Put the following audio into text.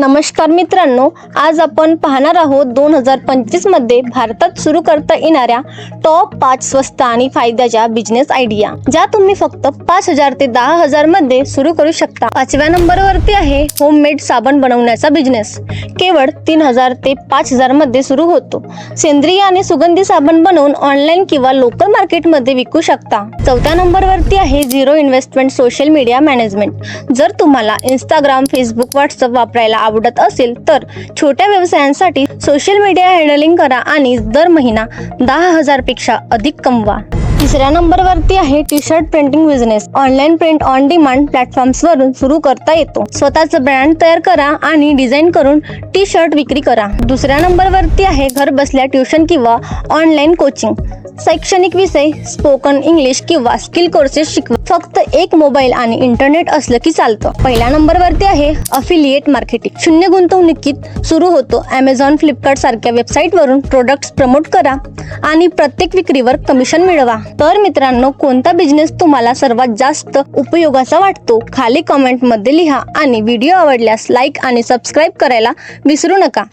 नमस्कार मित्रांनो आज आपण पाहणार आहोत दोन हजार पंचवीसमध्ये भारतात सुरू करता येणाऱ्या टॉप पाच स्वस्त आणि फायद्याच्या बिझनेस आयडिया ज्या तुम्ही फक्त पाच हजार ते दहा हजारमध्ये सुरू करू शकता. पाचव्या नंबरवरती आहे होममेड साबण बनवण्याचा बिझनेस केवळ तीन हजार ते पाच हजारमध्ये सुरू होतो. सेंद्रिय आणि सुगंधी साबण बनवून ऑनलाईन किंवा लोकल मार्केटमध्ये विकू शकता. चौथ्या नंबरवरती आहे zero investment social media management जर तुम्हाला इंस्टाग्राम फेसबुक व्हॉट्सअप वापरायला आवडत असेल तर छोट्या व्यवसायांसाठी सोशल मीडिया हँडलिंग करा आणि दर महिना दहा हजारपेक्षा अधिक कमवा. तिसऱ्या नंबरवरती आहे T shirt printing business online print on demand platforms वरून सुरू करता येतो. स्वतःच ब्रँड तयार करा आणि डिझाईन करून टी शर्ट विक्री करा. दुसऱ्या नंबरवरती आहे घर बसल्या ट्युशन किंवा ऑनलाईन कोचिंग शैक्षणिक विषय स्पोकन इंग्लिश किंवा स्किल कोर्सेस शिकवा. फक्त एक मोबाईल आणि इंटरनेट असलं की चालतं. पहिल्या नंबरवरती आहे अफिलिएट मार्केटिंग शून्य गुंतवणुकीत सुरू होतो. अमेझॉन फ्लिपकार्ट सारख्या वेबसाईटवरून प्रोडक्ट्स प्रमोट करा आणि प्रत्येक विक्रीवर कमिशन मिळवा. तर मित्रांनो कोणता बिझनेस तुम्हाला सर्वात जास्त उपयोगाचा वाटतो? खाली कमेंटमध्ये लिहा आणि व्हिडिओ आवडल्यास लाईक आणि सबस्क्राईब करायला विसरू नका.